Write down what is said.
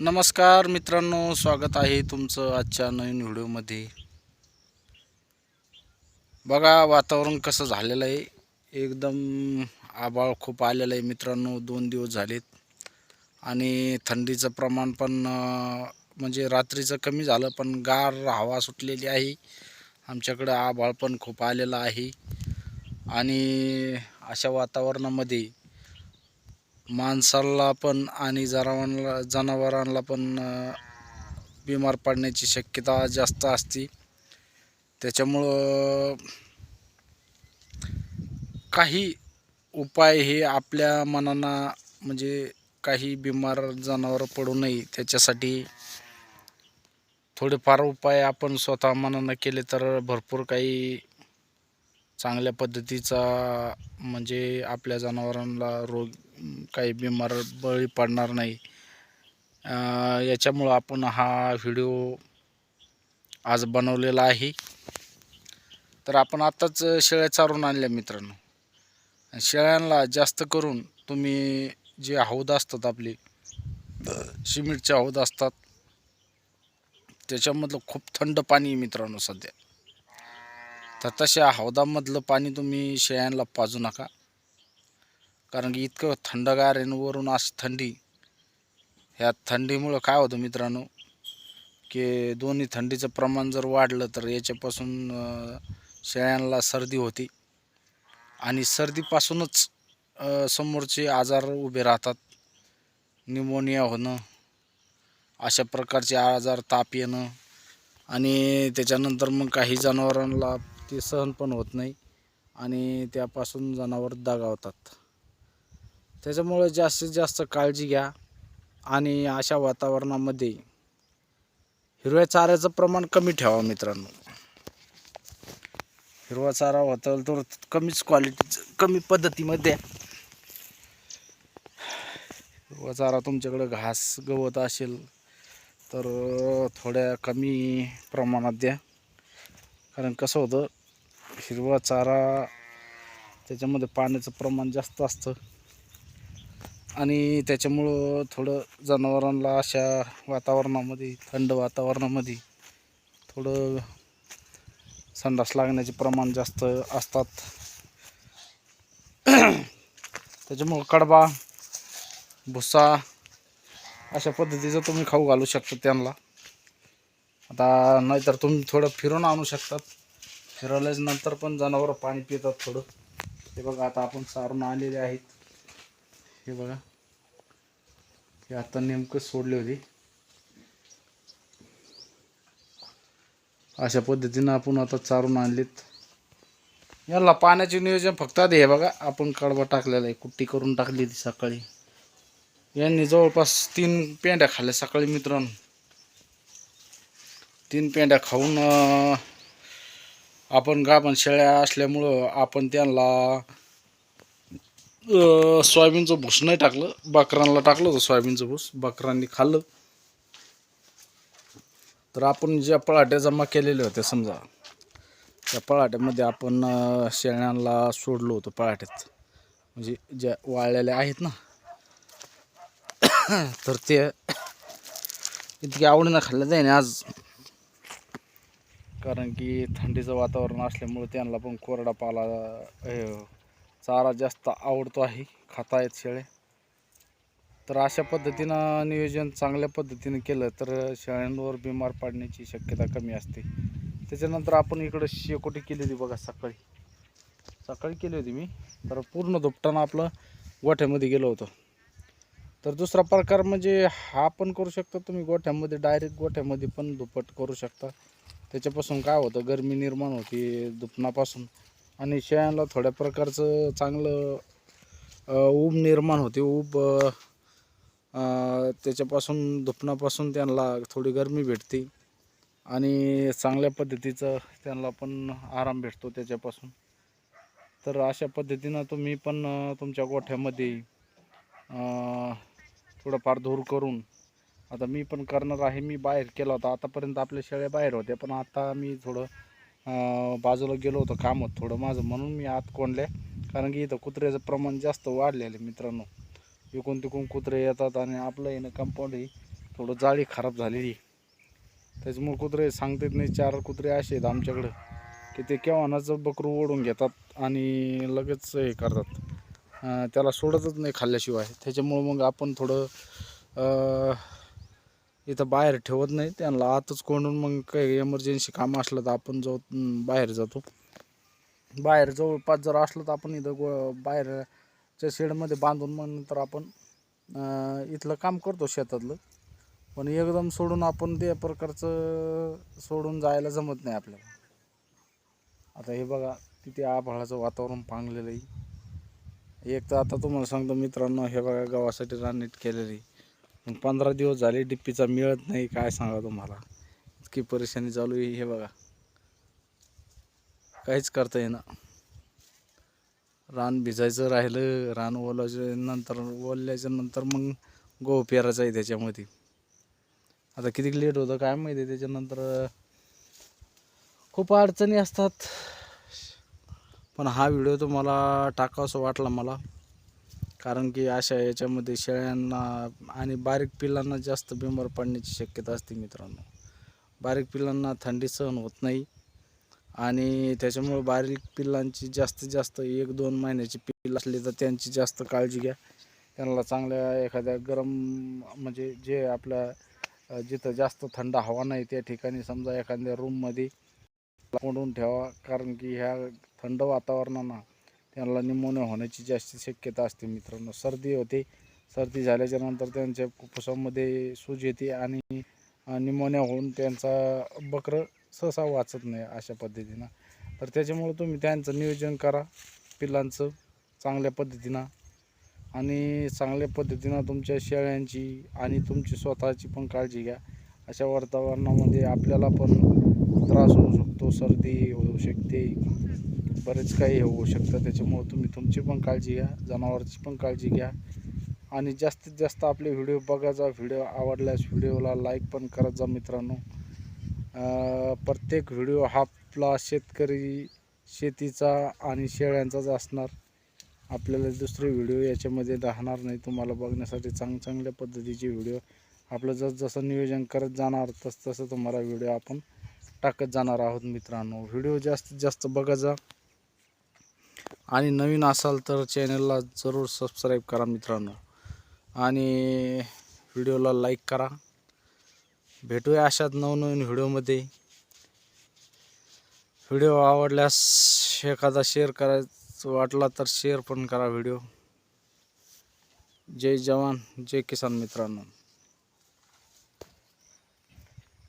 नमस्कार मित्रांनो स्वागत आहे तुमचं आजच्या नवीन व्हिडिओमध्ये. बघा वातावरण कसं झालेलं आहे. एकदम आबाळ खूप आलेलं आहे मित्रांनो दोन दिवस झालेत. आणि थंडीचं प्रमाण पण म्हणजे रात्रीचं कमी झालं पण गार हवा सुटलेली आहे. आमच्याकडं आबाळ पण खूप आलेलं आहे. आणि अशा वातावरणामध्ये माणसाला पण आणि जनावरांना जनावरांना पण बिमार पडण्याची शक्यता जास्त असते. त्याच्यामुळं काही उपाय हे आपल्या मनांना म्हणजे काही बिमार जनावर पडू नये त्याच्यासाठी थोडेफार उपाय आपण स्वतः मनानं केले तर भरपूर काही चांगल्या पद्धतीचा म्हणजे आपल्या जनावरांना रोग काही बिमार बळी पडणार नाही. याच्यामुळं आपण हा व्हिडिओ आज बनवलेला आहे. तर आपण आत्ताच शेळ्या चारून आणल्या मित्रांनो. शेळ्यांना जास्त करून तुम्ही जे हौद असतात आपली सिमेंटचे हौद असतात त्याच्यामधलं खूप थंड पाणी मित्रांनो सध्या. तर तशा हौदामधलं पाणी तुम्ही शेळ्यांना पाजू नका. कारण की इतकं थंडगार आहे न वरून अशी थंडी. ह्या थंडीमुळं काय होतं मित्रांनो की दोन्ही थंडीचं प्रमाण जर वाढलं तर याच्यापासून शेळ्यांना सर्दी होती. आणि सर्दीपासूनच समोरचे आजार उभे राहतात. निमोनिया होणं अशा प्रकारचे आजार ताप येणं. आणि त्याच्यानंतर मग काही जनावरांना ते सहन पण होत नाही. आणि त्यापासून जनावर दगावतात. त्याच्यामुळे जास्तीत जास्त काळजी घ्या आणि अशा वातावरणामध्ये हिरव्या चाऱ्याचं प्रमाण कमी ठेवा मित्रांनो. हिरवा चारा होता तर कमीच क्वालिटीचं कमी पद्धतीमध्ये. हिरवा चारा तुमच्याकडं घास गवत असेल तर थोड्या कमी प्रमाणात द्या. कारण कसं होतं हिरवा चारा त्याच्यामध्ये पाण्याचं प्रमाण जास्त असतं. आणि त्याच्यामुळं थोडं जनावरांना अशा वातावरणामध्ये थंड वातावरणामध्ये थोडं संडास लागण्याचे प्रमाण जास्त असतात. त्याच्यामुळं कडबा भुसा अशा पद्धतीचं तुम्ही खाऊ घालू शकता त्यांना. आता नाहीतर तुम्ही थोडं फिरून आणू शकतात. फिरवल्याच नंतर पण जनावरं पाणी पितात थोडं. ते बघा आता आपण सारून आलेले आहेत. हे बघा. हे आता नेमकं सोडले होते. अशा पद्धतीनं आपण आता चारून आणलीत. याला पाण्याचे नियोजन फक्त आधी हे बघा. आपण कडवा टाकलेला आहे. कुट्टी करून टाकली ती सकाळी. यांनी जवळपास तीन पेंड्या खाल्ल्या सकाळी मित्रांनो. तीन पेंड्या खाऊन आपण गाभण शेळ्या असल्यामुळं आपण त्यांना सोयाबीनचं भूस नाही टाकलं. बकरांना टाकलं होतं सोयाबीनचं भूस. बकरांनी खाल्लं. तर आपण ज्या पळाट्या जमा केलेल्या होत्या समजा त्या पळाट्यामध्ये आपण शेळ्यांना सोडलो होतो पळाट्यात म्हणजे ज्या वाळलेल्या आहेत ना तर ते इतकी आवडीनं खाल्लं जाईन आज. कारण की थंडीचं वातावरण असल्यामुळे त्यांना पण कोरडा पाला चारा जास्त आवडतो आहे खाता आहेत शेळे. तर अशा पद्धतीनं नियोजन चांगल्या पद्धतीनं केलं तर शेळ्यांवर बिमार पडण्याची शक्यता कमी असते. त्याच्यानंतर आपण इकडं शेकोटी केली होती बघा सकाळी. सकाळी केली होती मी तर पूर्ण दुपटानं आपलं गोठ्यामध्ये गेलो होतो. तर दुसरा प्रकार म्हणजे हा पण करू शकता तुम्ही गोठ्यामध्ये डायरेक्ट गोठ्यामध्ये पण दुपट करू शकता. त्याच्यापासून काय होतं गरमी निर्माण होती दुपणापासून. आणि शेळ्यांना थोड्या प्रकारचं चांगलं ऊब निर्माण होते. ऊब त्याच्यापासून धुपणापासून त्यांना थोडी गरमी भेटते. आणि चांगल्या पद्धतीचं त्यांना पण आराम भेटतो त्याच्यापासून. तर अशा पद्धतीनं तुम्ही पण तुमच्या गोठ्यामध्ये थोडंफार धूर करून आता मी पण करणार आहे. मी बाहेर केला होता. आतापर्यंत आपल्या शेळ्या बाहेर होत्या. पण आता मी थोडं बाजूला गेलो होतो काम होतं थोडं माझं म्हणून मी आत कोंडल्या कारण की इथं कुत्र्याचं प्रमाण जास्त वाढलेलं आहे मित्रांनो. इकून तिकून कुत्रे येतात आणि आपलं येणं कंपाऊंड ही थोडं जाळी खराब झालेली त्याच्यामुळे कुत्रे सांगतात नाही. चार कुत्रे असे आहेत आमच्याकडं की ते केव्हानाचं बकरू ओढून घेतात आणि लगेच हे करतात. त्याला सोडतच नाही खाल्ल्याशिवाय. त्याच्यामुळं मग आपण थोडं इथं बाहेर ठेवत नाही. त्यांना आतच कोंडून मग काही एमर्जन्सी काम असलं तर आपण जाऊ बाहेर जातो. बाहेर जवळपास जर असलं तर आपण इथं गो बाहेरच्या शेडमध्ये बांधून मग नंतर आपण इथलं काम करतो शेतातलं. पण एकदम सोडून आपण त्या प्रकारचं सोडून जायला जमत नाही आपल्याला. आता हे बघा तिथे आभाळाचं वातावरण पांगलेलं आहे. एक तर आता तुम्हाला सांगतो मित्रांनो हे बघा गव्हासाठी राननीट केलेली मग पंधरा दिवस झाले डिप्पीचा मिळत नाही काय सांगा तुम्हाला? इतकी परेशानी चालू आहे हे बघा. काहीच करता येईना. रान भिजायचं राहिलं रान ओलायचं नंतर ओलल्याच्या नंतर मग गहू पेरायचा आहे त्याच्यामध्ये. आता किती लेट होतं काय माहिती त्याच्यानंतर खूप अडचणी असतात. पण हा व्हिडिओ तुम्हाला टाकावासा वाटला मला. कारण की अशा याच्यामध्ये शेळ्यांना आणि बारीक पिल्लांना जास्त बिमार पडण्याची शक्यता असते मित्रांनो. बारीक पिल्लांना थंडी सहन होत नाही आणि त्याच्यामुळे बारीक पिल्लांची जास्तीत जास्त एक दोन महिन्याची पिल्ल असली तर त्यांची जास्त काळजी घ्या. त्यांना चांगल्या एखाद्या गरम म्हणजे जे आपल्या जिथं जास्त थंड हवा नाही त्या ठिकाणी समजा एखाद्या रूममध्ये कोंडून ठेवा. कारण की ह्या थंड वातावरणानं त्यांना निमोनिया होण्याची जास्त शक्यता असते मित्रांनो. सर्दी होते. सर्दी झाल्याच्यानंतर त्यांच्या फुफ्फुसामध्ये सूज येते आणि निमोनिया होऊन त्यांचा बकरं सहसा वाचत नाही अशा पद्धतीनं. तर त्याच्यामुळं तुम्ही त्यांचं नियोजन करा. पिल्लांचं चांगल्या पद्धतीनं. आणि चांगल्या पद्धतीनं तुमच्या शेळ्यांची आणि तुमची स्वतःची पण काळजी घ्या. अशा वातावरणामध्ये आपल्याला पण त्रास होऊ शकतो. सर्दी होऊ शकते. बरेच काही होऊ शकतं. त्याच्यामुळं तुम्ही तुमची पण काळजी घ्या जनावरांची पण काळजी घ्या. आणि जास्तीत जास्त आपले व्हिडिओ बघा. जा व्हिडिओ आवडल्यास व्हिडिओला लाईक पण करत जा मित्रांनो. प्रत्येक व्हिडिओ हा आपला शेतकरी शेतीचा आणि शेळ्यांचाच असणार. आपल्याला दुसरे व्हिडिओ याच्यामध्ये राहणार नाही. तुम्हाला बघण्यासाठी चांग चांगल्या पद्धतीचे व्हिडिओ आपलं जसजसं नियोजन करत जाणार तस तसं तुम्हाला व्हिडिओ आपण टाकत जाणार आहोत मित्रांनो. व्हिडिओ जास्तीत जास्त बघा जा. आणि नवीन असाल तर चॅनलला जरूर सबस्क्राईब करा मित्रांनो. आणि व्हिडिओला लाईक करा. भेटूया अशाच नवनवीन व्हिडिओमध्ये व्हिडिओ आवडल्यास एखादा शेअर करायचं वाटला तर शेअर पण करा व्हिडिओ जय जवान जय किसान मित्रांनो.